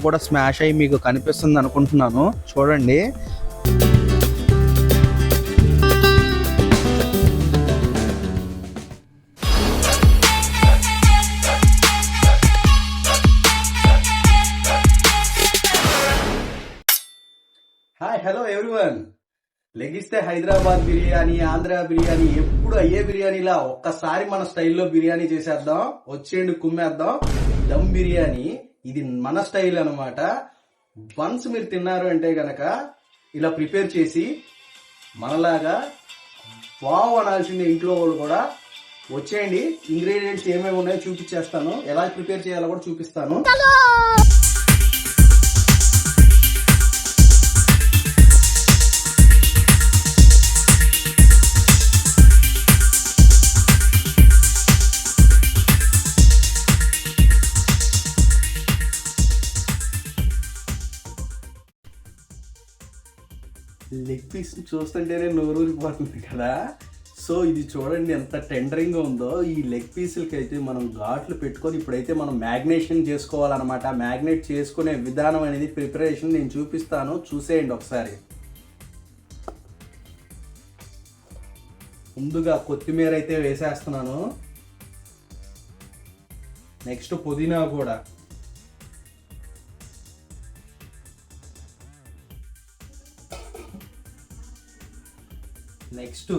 కూడా స్మాష్ అయ్యి మీకు కనిపిస్తుంది అనుకుంటున్నాను. చూడండి. హాయ్ హలో ఎవ్రీవన్ లెగిస్తే హైదరాబాద్ బిర్యానీ ఆంధ్ర బిర్యానీ ఎప్పుడు అయ్యే బిర్యానీలా ఒక్కసారి మన స్టైల్లో బిర్యానీ చేసేద్దాం. వచ్చేయండి కుమ్మేద్దాం. దమ్ బిర్యానీ. ఇది మన స్టైల్ అన్నమాట. వన్స్ మీరు తిన్నారు అంటే గనక ఇలా ప్రిపేర్ చేసి మనలాగా వావ్ అనాల్సింది ఇంట్లో వాళ్ళు కూడా వచ్చేయండి. ఇంగ్రీడియంట్స్ ఏమేమి ఉన్నాయో చూపించేస్తాను. ఎలా ప్రిపేర్ చేయాలో కూడా చూపిస్తాను. తీసి చూస్తుంటేనే నోరూరిపోతుంది కదా. సో ఇది చూడండి ఎంత టెండరింగ్గా ఉందో. ఈ లెగ్ పీసులకి అయితే మనం ఘాట్లు పెట్టుకొని ఇప్పుడైతే మనం మ్యాగ్నేషన్ చేసుకోవాలన్నమాట. మ్యాగ్నేట్ చేసుకునే విధానం అనేది ప్రిపరేషన్ నేను చూపిస్తాను. చూసేయండి ఒకసారి. ముందుగా కొత్తిమీర అయితే వేసేస్తున్నాను. నెక్స్ట్ పుదీనా కూడా. నెక్స్ట్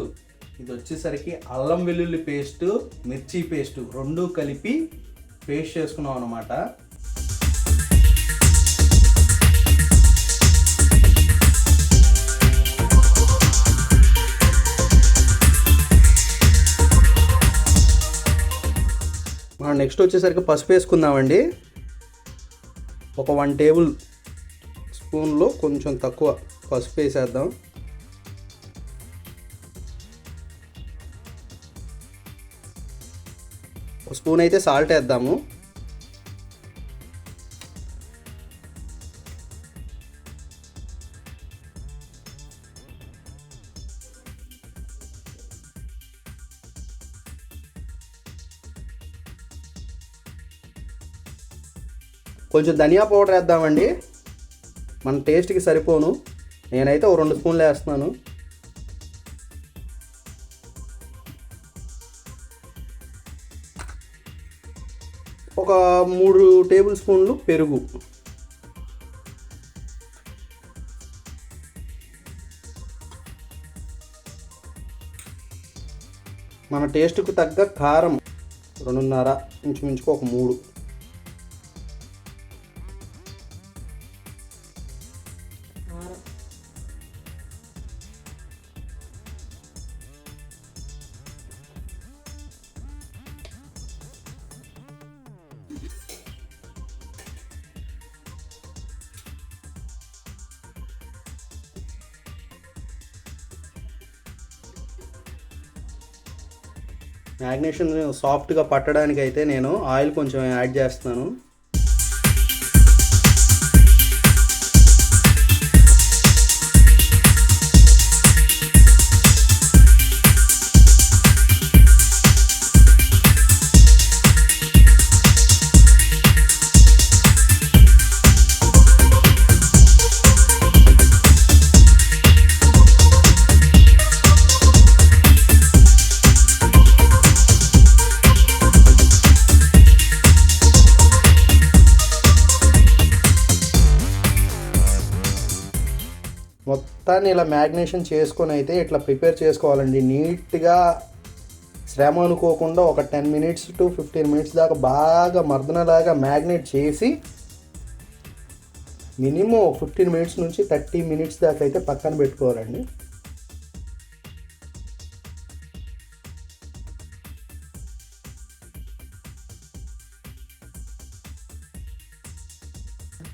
ఇది వచ్చేసరికి అల్లం వెల్లుల్లి పేస్ట్ మిర్చి పేస్ట్ రెండు కలిపి పేస్ట్ చేసుకున్నాం అనమాట మనం నెక్స్ట్ వచ్చేసరికి పసుపు వేసుకుందామండి. ఒక వన్ టేబుల్ స్పూన్లో కొంచెం తక్కువ పసుపు వేసేద్దాం. స్పూన్ అయితే సాల్ట్ వేద్దాము. కొంచెం ధనియా పౌడర్ వేద్దామండి. మన టేస్ట్కి సరిపోను. నేనైతే ఓ రెండు స్పూన్లు వేస్తున్నాను. టేబుల్ స్పూన్లు పెరుగు. మన టేస్ట్కు తగ్గ కారం రెండున్నర ఇంచుమించుకు ఒక మూడు. మ్యాగ్నేషన్ సాఫ్ట్గా పట్టడానికి అయితే నేను ఆయిల్ కొంచెం యాడ్ చేస్తున్నాను. మొత్తాన్ని ఇలా మ్యాగ్నేషన్ చేసుకొని అయితే ఇట్లా ప్రిపేర్ చేసుకోవాలండి. నీట్గా శ్రమ అనుకోకుండా ఒక ten minutes to fifteen minutes దాకా బాగా మర్దనలాగా మ్యాగ్నేట్ చేసి మినిమం ఫిఫ్టీన్ మినిట్స్ నుంచి థర్టీ మినిట్స్ దాకా అయితే పక్కన పెట్టుకోవాలండి.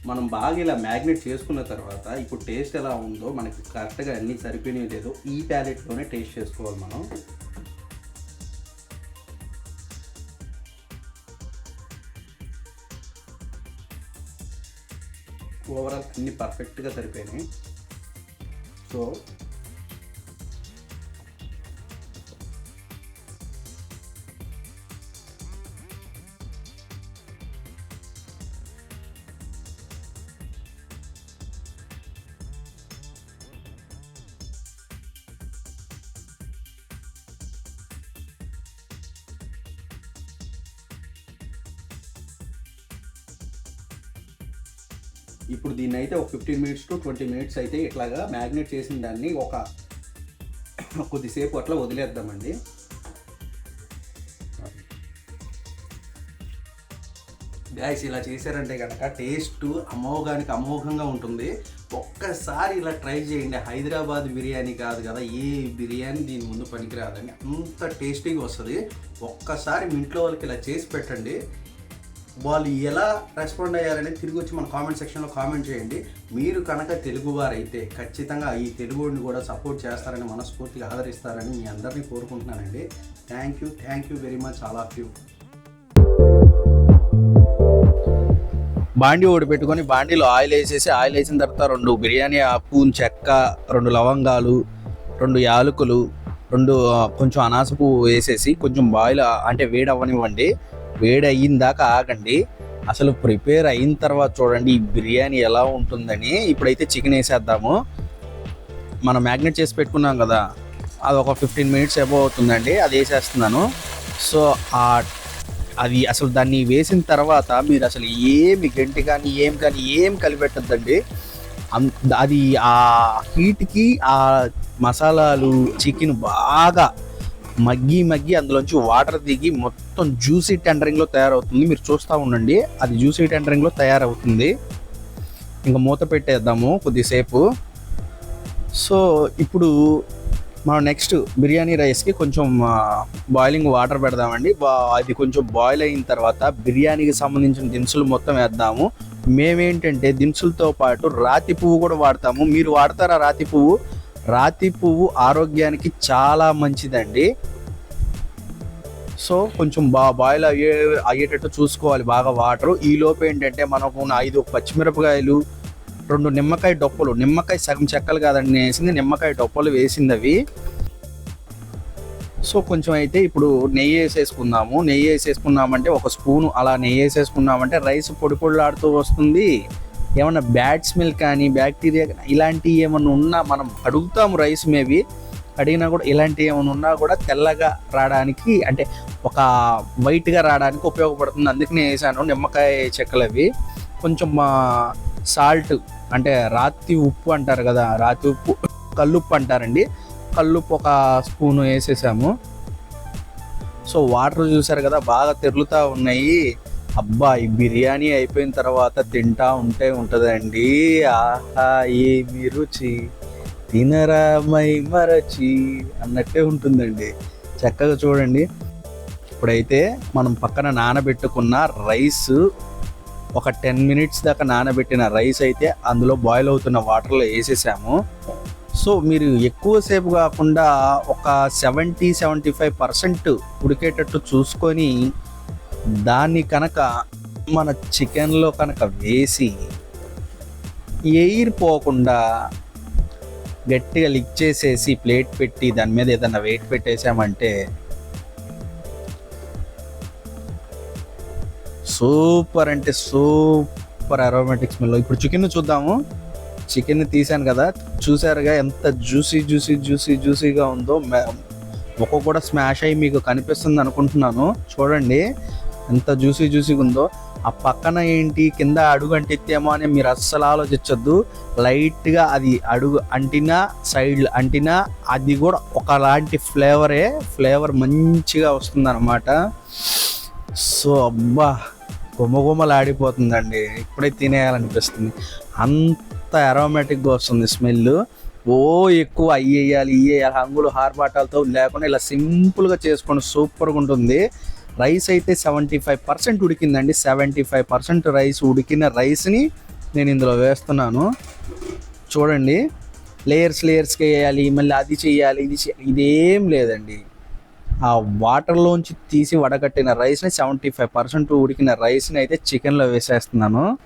మనం బాగా ఇలా మ్యాగ్నెట్ చేసుకున్న తర్వాత ఇప్పుడు టేస్ట్ ఎలా ఉందో మనకి కరెక్ట్గా అన్నీ సరిపోయినాయి లేదో ఈ ప్యాలెట్లోనే టేస్ట్ చేసుకోవాలి మనం. ఓవరాల్ అన్నీ పర్ఫెక్ట్గా సరిపోయినాయి. సో ఇప్పుడు దీన్ని అయితే ఒక fifteen minutes to twenty minutes అయితే ఇట్లాగా మ్యాగ్నేట్ చేసిన దాన్ని ఒక కొద్దిసేపు అట్లా వదిలేద్దామండి. గాయస్ ఇలా చేశారంటే కనుక టేస్ట్ అమోఘానికి అమోఘంగా ఉంటుంది. ఒక్కసారి ఇలా ట్రై చేయండి. హైదరాబాద్ బిర్యానీ కాదు కదా ఏ బిర్యానీ దీని ముందు పనికిరాదని అంత టేస్టీగా వస్తుంది. ఒక్కసారి మీ ఇంట్లో వాళ్ళకి ఇలా చేసి పెట్టండి. వాళ్ళు ఎలా రెస్పాండ్ అయ్యారని తిరిగి వచ్చి మన కామెంట్ సెక్షన్లో కామెంట్ చేయండి. మీరు కనుక తెలుగువారైతే ఖచ్చితంగా ఈ తెలుగుని కూడా సపోర్ట్ చేస్తారని మనస్ఫూర్తిగా ఆదరిస్తారని మీ అందరినీ కోరుకుంటున్నానండి. Thank you thank you very much all of you బాండీ ఒకటి పెట్టుకొని బాండీలో ఆయిల్ వేసేసి ఆయిల్ వేసిన తర్వాత రెండు బిర్యానీ ఆకు చెక్క రెండు లవంగాలు రెండు యాలకులు రెండు కొంచెం అనాస పువ్వు వేసేసి కొంచెం బాయిల్ అంటే వేడి అవ్వనివ్వండి వేడి అయిన దాకా ఆగండి. అసలు ప్రిపేర్ అయిన తర్వాత చూడండి ఈ బిర్యానీ ఎలా ఉంటుందని ఇప్పుడైతే చికెన్ వేసేద్దాము. మనం మ్యాగ్నెట్ చేసి పెట్టుకున్నాం కదా అది ఒక ఫిఫ్టీన్ మినిట్స్ ఎబో అవుతుందండి అది వేసేస్తున్నాను. సో ఆ అది అసలు దాన్ని వేసిన తర్వాత మీరు అసలు ఏమి గంటి కానీ ఏం కానీ ఏం కలిపెట్టద్దండి. అది ఆ హీట్కి ఆ మసాలాలు చికెన్ బాగా మగ్గి మగ్గి అందులోంచి వాటర్ దిగి మొత్తం జ్యూసీ టెండరింగ్లో తయారవుతుంది. మీరు చూస్తూ ఉండండి. అది జ్యూసీ టెండరింగ్లో తయారవుతుంది. ఇంకా మూత పెట్టేద్దాము కొద్దిసేపు. సో ఇప్పుడు మనం నెక్స్ట్ బిర్యానీ రైస్కి కొంచెం బాయిలింగ్ వాటర్ పెడదామండి. అది కొంచెం బాయిల్ అయిన తర్వాత బిర్యానీకి సంబంధించిన దినుసులు మొత్తం వేద్దాము. మేమేంటంటే దినుసులతో పాటు రాతి పువ్వు కూడా వాడతాము. మీరు వాడతారా రాతి పువ్వు? రాతి పువ్వు ఆరోగ్యానికి చాలా మంచిదండి. సో కొంచెం బా బాయిల్ అయ్యే అయ్యేటట్టు చూసుకోవాలి బాగా వాటర్. ఈ ఏంటంటే మనకు ఐదు పచ్చిమిరపకాయలు రెండు నిమ్మకాయ డొప్పలు నిమ్మకాయ సగం చెక్కలు కాదండి నేను వేసింది నిమ్మకాయ డొప్పలు వేసింది అవి సో కొంచెం అయితే ఇప్పుడు నెయ్యి వేసేసుకుందాము. నెయ్యి వేసేసుకున్నామంటే ఒక స్పూన్ అలా నెయ్యి వేసేసుకున్నామంటే రైస్ పొడి పొడిలాడుతూ వస్తుంది. ఏమన్నా బ్యాడ్ స్మెల్ కానీ బ్యాక్టీరియా కానీ ఇలాంటివి ఏమన్నా ఉన్నా మనం అడుగుతాము రైస్ మేబీ అడిగినా కూడా ఇలాంటివి ఏమైనా ఉన్నా కూడా తెల్లగా రావడానికి అంటే ఒక వైట్గా రావడానికి ఉపయోగపడుతుంది. అందుకనే వేసాను నిమ్మకాయ చెక్కలు అవి. కొంచెం సాల్ట్ అంటే రాతి ఉప్పు అంటారు కదా రాతి ఉప్పు కల్లుప్పు అంటారండి. కల్లుప్పు ఒక స్పూన్ వేసేసాము. సో వాటర్ చూసారు కదా బాగా తెరులుతూ ఉన్నాయి. అబ్బా ఈ బిర్యానీ అయిపోయిన తర్వాత తింటా ఉంటే ఉంటుందండి. ఆహా ఏమి రుచి తినరా మై మరచి అన్నట్టే ఉంటుందండి. చక్కగా చూడండి. ఇప్పుడైతే మనం పక్కన నానబెట్టుకున్న రైస్ ఒక టెన్ మినిట్స్ దాకా నానబెట్టిన రైస్ అయితే అందులో బాయిల్ అవుతున్న వాటర్లో వేసేసాము. సో మీరు ఎక్కువసేపు కాకుండా ఒక సెవెంటీ సెవెంటీ ఫైవ్ పర్సెంట్ ఉడికేటట్టు చూసుకొని దాన్ని కనుక మన చికెన్లో కనుక వేసి ఎయిర్ పోకుండా గట్టిగా లిక్ చేసేసి ప్లేట్ పెట్టి దాని మీద ఏదైనా వెయిట్ పెట్టేసామంటే సూపర్ అంటే సూపర్ అరోమాటిక్ స్మెల్. ఇప్పుడు చికెన్ చూద్దాము. చికెన్ తీసాను కదా. చూసారుగా ఎంత జ్యూసీ జ్యూసీ జ్యూసీ జ్యూసీగా ఉందో. మే- కూడా స్మాష్ అయ్యి మీకు కనిపిస్తుంది అనుకుంటున్నాను. చూడండి. ఎంత జ్యూసీ జ్యూసీగా ఉందో ఆ పక్కన ఏంటి కింద అడుగు అంటిద్దేమో అని మీరు అస్సలు ఆలోచించొద్దు. లైట్గా అది అడుగు అంటినా సైడ్ అంటినా అది కూడా ఒకలాంటి ఫ్లేవరే ఫ్లేవర్ మంచిగా వస్తుంది అనమాట సో అబ్బా గుమగుమలాడిపోతుందండి. ఇప్పుడే తినేయాలనిపిస్తుంది. అంత అరోమాటిక్గా వస్తుంది స్మెల్ ఓ ఎక్కువ అయ్యేయాలి ఇయ్యేయాలి హంగులు హార్బాటాలతో లేకుండా ఇలా సింపుల్గా చేసుకోండి సూపర్గా ఉంటుంది. రైస్ అయితే సెవెంటీ ఫైవ్ పర్సెంట్ ఉడికిందండి. సెవెంటీ ఫైవ్ పర్సెంట్ రైస్ ఉడికిన రైస్ని నేను ఇందులో వేస్తున్నాను. చూడండి. లేయర్స్ లేయర్స్కి వేయాలి మళ్ళీ అది చేయాలి ఇది చేయాలి ఇదేం లేదండి. ఆ వాటర్లోంచి తీసి వడగట్టిన రైస్ని సెవెంటీ ఫైవ్ పర్సెంట్ ఉడికిన రైస్ని అయితే చికెన్లో వేసేస్తున్నాను.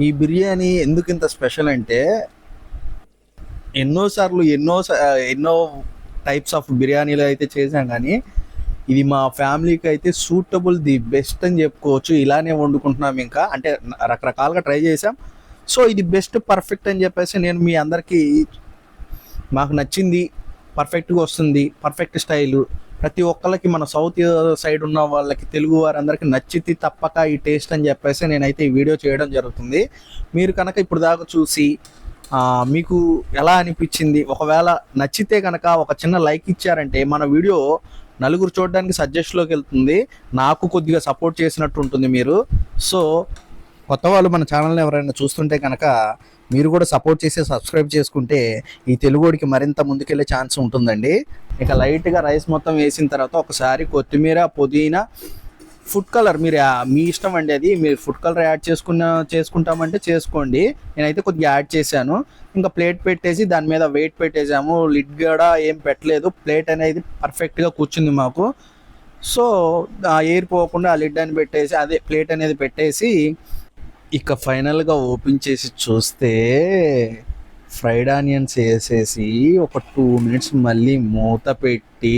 ఈ బిర్యానీ ఎందుకు ఇంత స్పెషల్ అంటే ఎన్నోసార్లు ఎన్నో స- ఎన్నో టైప్స్ ఆఫ్ బిర్యానీలు అయితే చేశాం కానీ ఇది మా ఫ్యామిలీకి అయితే సూటబుల్ ది బెస్ట్ అని చెప్పుకోవచ్చు. ఇలానే వండుకుంటున్నాం ఇంకా. అంటే రకరకాలుగా ట్రై చేసాం సో ఇది బెస్ట్ పర్ఫెక్ట్ అని చెప్పేసి నేను మీ అందరికీ మాకు నచ్చింది. పర్ఫెక్ట్గా వస్తుంది. Perfect style. ప్రతి ఒక్కళ్ళకి మన సౌత్ సైడ్ ఉన్న వాళ్ళకి తెలుగు వారందరికీ నచ్చితే తప్పక ఈ టేస్ట్ అని చెప్పేసి నేనైతే ఈ వీడియో చేయడం జరుగుతుంది. మీరు కనుక ఇప్పుడు దాకా చూసి మీకు ఎలా అనిపించింది? ఒకవేళ నచ్చితే కనుక ఒక చిన్న లైక్ ఇచ్చారంటే మన వీడియో నలుగురు చూడడానికి సజెషన్లోకి వెళ్తుంది. నాకు కొద్దిగా సపోర్ట్ చేసినట్టు ఉంటుంది మీరు. సో కొత్త వాళ్ళు మన ఛానల్ని ఎవరైనా చూస్తుంటే కనుక మీరు కూడా సపోర్ట్ చేసి సబ్స్క్రైబ్ చేసుకుంటే ఈ తెలుగుడికి మరింత ముందుకెళ్ళే ఛాన్స్ ఉంటుందండి. ఇక లైట్గా రైస్ మొత్తం వేసిన తర్వాత ఒకసారి కొత్తిమీర పుదీనా ఫుడ్ కలర్. మీరు మీ ఇష్టం అండి అది. మీరు ఫుడ్ కలర్ యాడ్ చేసుకున్న చేసుకుంటామంటే చేసుకోండి. నేనైతే కొద్దిగా యాడ్ చేశాను. ఇంకా ప్లేట్ పెట్టేసి దాని మీద వెయిట్ పెట్టేసాము. లిడ్ కూడా ఏం పెట్టలేదు. ప్లేట్ అనేది పర్ఫెక్ట్గా కూర్చుంది మాకు. సో ఆ ఎయిర్ పోకుండా ఆ లిడ్ అని పెట్టేసి అదే ప్లేట్ అనేది పెట్టేసి ఇక ఫైనల్గా ఓపెన్ చేసి చూస్తే ఫ్రైడ్ ఆనియన్స్ వేసేసి ఒక టూ మినిట్స్ మళ్ళీ మూత పెట్టి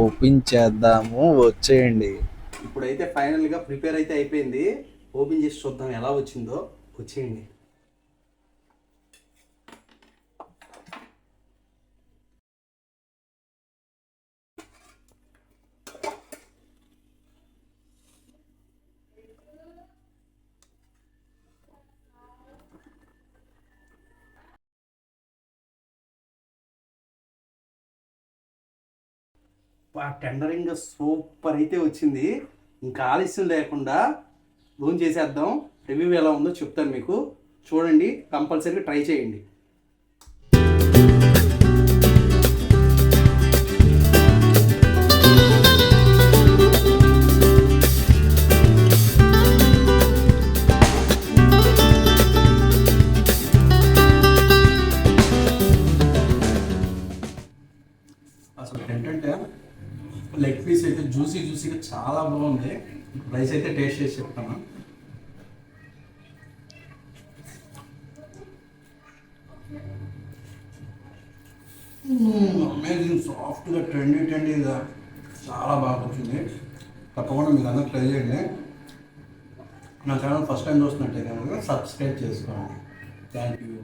ఓపెన్ చేద్దాము. వచ్చేయండి. ఇప్పుడైతే ఫైనల్గా ప్రిపేర్ అయితే అయిపోయింది. ఓపెన్ చేసి చూద్దాం ఎలా వచ్చిందో. వచ్చేయండి. టెండరింగ్ సూపర్ అయితే వచ్చింది. ఇంకా ఆలస్యం లేకుండా లోన్ చేసేద్దాం రివ్యూ ఎలా ఉందో చెప్తాను మీకు. చూడండి కంపల్సరీగా ట్రై చేయండి. అమేజింగ్ సాఫ్ట్గా ట్రెండీ ట్రెండీగా చాలా బాగా వచ్చింది తప్పకుండా మీరు అందరూ ట్రై చేయండి. నా ఛానల్ ఫస్ట్ టైం చూస్తున్నట్టే కనుక సబ్స్క్రైబ్ చేసుకోండి. Thank you